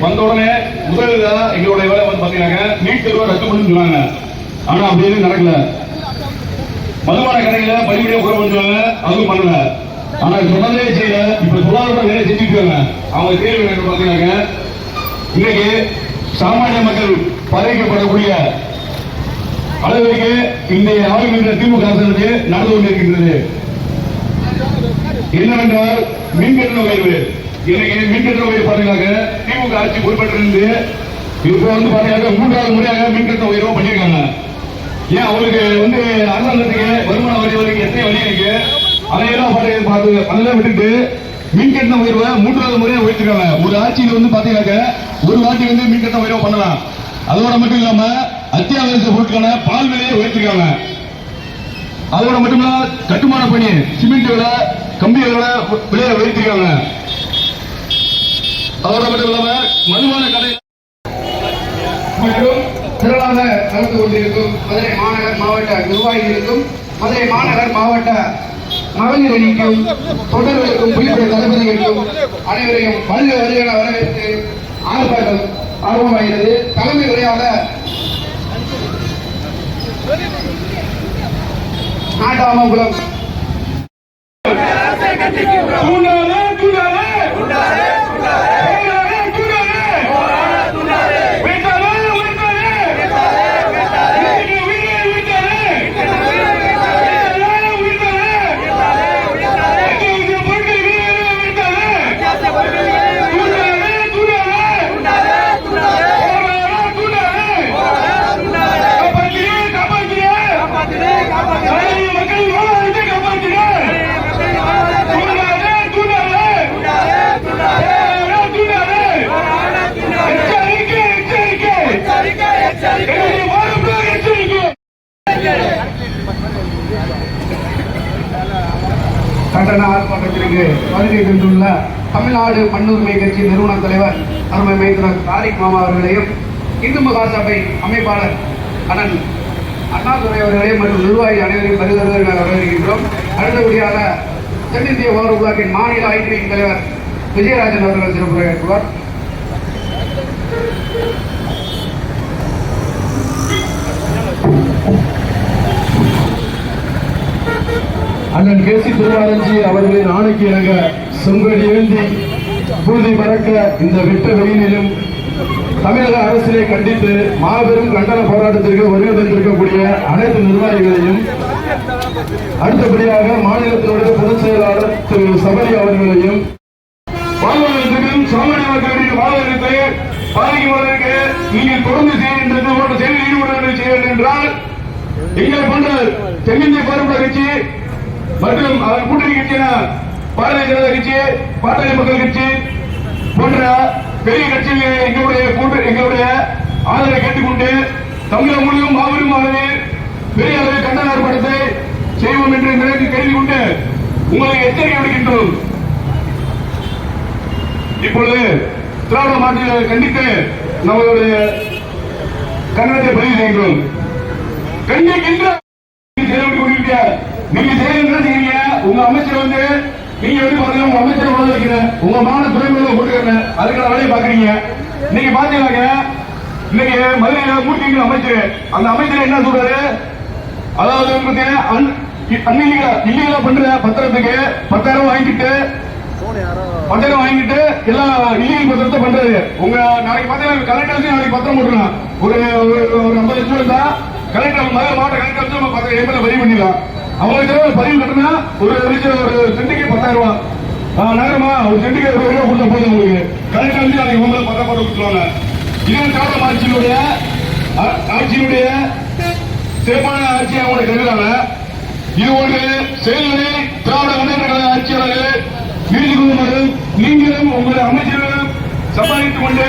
வந்த உடனே முதல் எங்களுடைய வேலை வந்து பாத்தீங்கன்னா நீட் தேர்வை ரத்து பண்ணு சொன்னாங்க. ஆனா அப்படி எதுவும் நடக்கல. மதுபான கடையில பள்ளியிடம் கூட பண்ணுவாங்க அதுவும் பண்ணல. ஆனா சொன்னதே செய்யல. இப்ப சுகாதார வேலை செஞ்சுட்டு இருக்காங்க. அவங்க தேர்வு என்ன பாத்தீங்கன்னா இன்னைக்கு சாமானிய மக்கள் பாதிக்கப்படக்கூடிய அளவிற்கு இன்றைய ஆளுகின்ற திமுக அரசு நடந்து கொண்டிருக்கின்றது. என்னவென்றால் மின்கட்டண உயர்வு. இன்னைக்கு மின் உயர்வு பாத்தீங்கன்னாக்க திமுக ஆட்சி குறிப்பிட்டிருந்து இப்போ வந்து பாத்தீங்கன்னா மூன்றாவது முறையாக மின்கட்டண உயர்வு பண்ணியிருக்காங்க. ஏன் அவருக்கு வந்து அரசாங்கத்துக்கு வருமான வரி வரைக்கும் எத்தனை வழி இருக்கு? அதையெல்லாம் பாட்டு பார்த்து அதெல்லாம் விட்டுட்டு மின்கட்டண உயர்வை மூன்றாவது முறையாக உயர்த்திருக்காங்க. ஒரு ஆட்சியில் வந்து பாத்தீங்கன்னாக்க ஒரு வாட்டி வந்து மின்கட்டண உயர்வு பண்ணலாம். அதோட மட்டும் இல்லாம அத்தியாவசிய பொருட்கான பால் விலையை உயர்த்திருக்காங்க. அதோட மட்டும் இல்ல கட்டுமான பணி சிமெண்ட் விலை கம்பி விலை விலையை உயர்த்திருக்காங்க. அதோட மட்டும் கடை மற்றும் திரளாக கலந்து கொண்டிருக்கும் மதுரை மாநகர் மாவட்ட நிர்வாகிகளுக்கும் மதுரை மாநகர் மாவட்ட மகளிர் அணிக்கும் தொண்டர்களுக்கும் புலிப்படை தளபதிகளுக்கும் அனைவரையும் வருக வருக என வரவேற்று ஆர்ப்பாட்டம் ஆர்வமாகிறது தலைமை உரையாக நாட்டாமங்குளம் கண்டன ஆர்ப்பாட்டத்திற்கு வருகை தந்துள்ள தமிழ்நாடு மண்ணுரிமை கட்சி நிறுவன தலைவர் அருமை மைத்திரர் தாரிக் மாமா அவர்களையும் இந்து மகாசபை அமைப்பாளர் அண்ணன் அண்ணாதுரை அவர்களையும் மற்றும் நிர்வாகி அனைவரையும் வருகிறவர்கள் வரவேற்கின்றோம். அடுத்தபடியாக தென்னிந்திய வார பிளாக்கின் மாநில ஐக்கிய தலைவர் விஜயராஜன் அவர்கள் சிறப்புரையாற்றுவார். அண்ணன் கேசி திருவாரஞ்சி அவர்களின் ஆணைக்கு இணங்க செங்கோடி ஏந்தி பூதி மறக்க இந்த வெட்ட வெயிலிலும் தமிழக அரசினை கண்டித்து மாபெரும் கண்டன போராட்டத்திற்கு வருகை தந்திருக்கக்கூடிய அனைத்து நிர்வாகிகளையும் அடுத்தபடியாக மாநிலத்தினுடைய பொதுச் செயலாளர் திரு சபரி அவர்களையும் வாழ்வாதாரத்திற்கும் சாமானிய மக்களுடைய வாழ்வாதாரத்தை பாதிக்குவதற்கு நீங்கள் தொடர்ந்து செய்கின்றது. போன்ற செயலில் ஈடுபட செய்ய என்றால் எங்கள் போன்ற தென்னிந்திய பாரம்பரிய கட்சி மற்றும் அவர் கூட்டணி கட்சியான பாரதிய ஜனதா கட்சி பாட்டாளி மக்கள் கட்சி போன்ற பெரிய கட்சிகள் எங்களுடைய கூட்டு எங்களுடைய ஆதரவை கேட்டுக்கொண்டு தமிழகம் முழுவதும் மாபெரும் அளவில் பெரிய அளவில் கண்டன ஆர்ப்பாட்டத்தை செய்வோம் என்று நிறைவு கேள்வி கொண்டு உங்களுக்கு எச்சரிக்கை விடுக்கின்றோம். இப்பொழுது திராவிட மாநில கண்டித்து நம்மளுடைய கன்னடத்தை பதிவு செய்கின்றோம். கண்டிக்கின்ற நீங்க செயல்பட்டு கொண்டிருக்க நீங்க உங்க அமைச்சர் வந்து நீங்க எப்படி பாத்தீங்கன்னா உங்க அமைச்சர் உள்ள வைக்கிற உங்க மான துறைமுகம் போட்டுக்கிறேன் அதுக்கான வேலையை பாக்குறீங்க இன்னைக்கு பாத்தீங்க இன்னைக்கு மதுரையில மூர்த்திங்கிற அமைச்சர் அந்த அமைச்சர் என்ன சொல்றாரு? அதாவது பாத்தீங்கன்னா இல்லீகலா பண்ற பத்திரத்துக்கு பத்தாயிரம் வாங்கிட்டு பத்திரம் வாங்கிட்டு எல்லாம் இல்லீகல் பத்திரத்தை பண்றது உங்க நாளைக்கு பாத்தீங்கன்னா கலெக்டர் நாளைக்கு பத்திரம் போட்டுருலாம் ஒரு ஒரு- ஐம்பது லட்சம் இருந்தா கலெக்டர் மதுரை மாவட்ட கலெக்டர் வந்து நம்ம பத்திரம் எண்பதுல பதிவு பண்ணிடலாம் அவங்களுக்கு பதிவு கட்டினா ஒரு லட்சம் ஒரு சென்ட்டுக்கு பத்தாயிரம் ரூபாய். ஆ, நகரமா? ஒரு சென்ட்டுக்கு இருபது ரூபாய் கொடுத்த போதும் உங்களுக்கு. கலெக்டர் வந்து நாளைக்கு உங்களை பத்திரம் போட்டு கொடுத்துருவாங்க. இதன் காரணம் ஆட்சியினுடைய ஆட்சியினுடைய சிறப்பான ஆட்சியை அவங்க கருதுறாங்க. இது ஒரு செயல்களை திராவிட முன்னேற்ற கழக ஆட்சியாளர்கள் நீதிபதிமாரும் நீங்களும் உங்களுடைய அமைச்சர்களும் சம்பாதித்துக் கொண்டு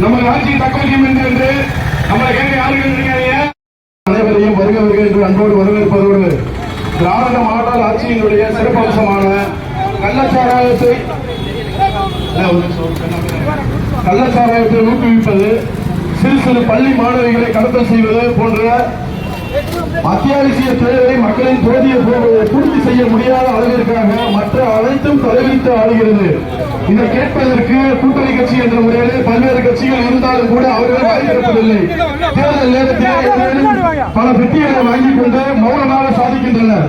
நமது ஆட்சியை தக்க வைக்கும் என்று நம்மளை கேட்க யாருக்கு அனைவரையும் வருக வருக என்று அன்போடு வரவேற்பதோடு திராவிட மாடல் ஆட்சியினுடைய சிறப்பம்சமான கள்ளச்சாராயத்தை கள்ளச்சாராயத்தை ஊக்குவிப்பது சிறு சிறு பள்ளி மாணவிகளை கடத்தல் செய்வது போன்ற அத்தியாவசிய தேவை மக்களின் போதிய பூர்த்தி செய்ய முடியாத அளவிற்காக மற்ற அனைத்தும் தலைவிரித்து ஆடுகிறது. இதை கேட்பதற்கு கூட்டணி கட்சி என்ற முறையில் பல்வேறு கட்சிகள் இருந்தாலும் கூட தேர்தல் நேரத்தில் பல பெட்டிகளை வாங்கிக் கொண்டு மௌனமாக சாதிக்கின்றனர்.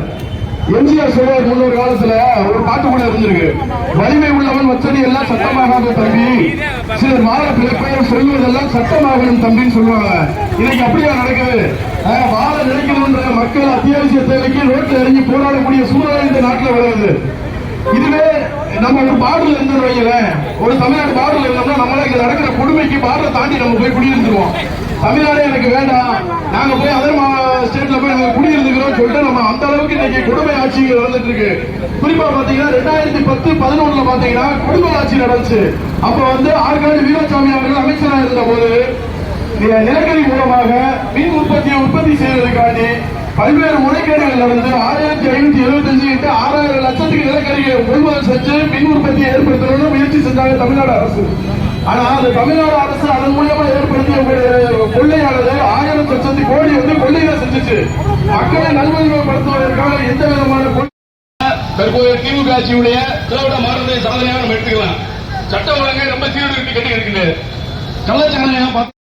எம்ஜிஆர் சொல்வார் முன்னொரு காலத்துல ஒரு பாட்டு கூட இருந்திருக்கு. வலிமை உள்ளவன் வச்சது எல்லாம் சட்டமாகாத தம்பி. சிலர் வாழ பிறப்பையும் சொல்வதெல்லாம் சட்டமாகணும் தம்பின்னு சொல்லுவாங்க. இன்னைக்கு அப்படியா நடக்குது? வாழ நினைக்கணும்ன்ற மக்கள் அத்தியாவசிய தேவைக்கு ரோட்ல இறங்கி போராடக்கூடிய சூழல் இந்த நாட்டில் வருது. இதுவே நம்ம ஒரு பார்டர்ல இருந்து வைங்களேன். ஒரு தமிழ்நாடு பார்டர்ல இருந்தோம்னா நம்மள இங்க நடக்கிற கொடுமைக்கு பார்டரை தாண்டி நம்ம போய் குடியிருந்துருவோம். தமிழ்நாடு எனக்கு வேண்டாம். நாங்க போய் அதர் ஸ்டேட்ல போய் நாங்க குடியிருந்துக்கிறோம் சொல்லிட்டு நம்ம அந்த அளவுக்கு இன்னைக்கு குடும்ப ஆட்சி இங்க நடந்துட்டு இருக்கு. குறிப்பா பாத்தீங்கன்னா ரெண்டாயிரத்தி பத்து பதினொன்னுல பாத்தீங்கன்னா குடும்ப ஆட்சி நடந்துச்சு. அப்ப வந்து ஆற்காடு வீரசாமி அவர்கள் அமைச்சராக இருந்த போது நிலக்கரி மூலமாக மின் உற்பத்தியை உற்பத்தி செய்வதற்காண்டி பல்வேறு முறைகேடுகள் நடந்து ஆயிரத்தி ஐநூத்தி எழுபத்தஞ்சு எட்டு ஆறாயிரம் லட்சத்துக்கு நிலக்கரியை கொள்முதல் செஞ்சு மின் உற்பத்தியை ஏற்படுத்தணும்னு முயற்சி செஞ்சாங்க தமிழ்நாடு அரசு. ஆனா அந்த தமிழ்நாடு அரசு அதன் மூலியமா ஏற்படுத்திய கொள்ளையானது. ஆயிரம் லட்சத்தி கோடி வந்து கொள்ளையில செஞ்சுச்சு. மக்களை நல்வழிமைப்படுத்துவதற்கான எந்த விதமான தற்போதைய திமுக ஆட்சியுடைய திராவிட மாடலை சாதனையாக நம்ம எடுத்துக்கலாம். சட்ட ஒழுங்கை ரொம்ப சீர்திருத்தி கட்டி இருக்குது கலாச்சாரம்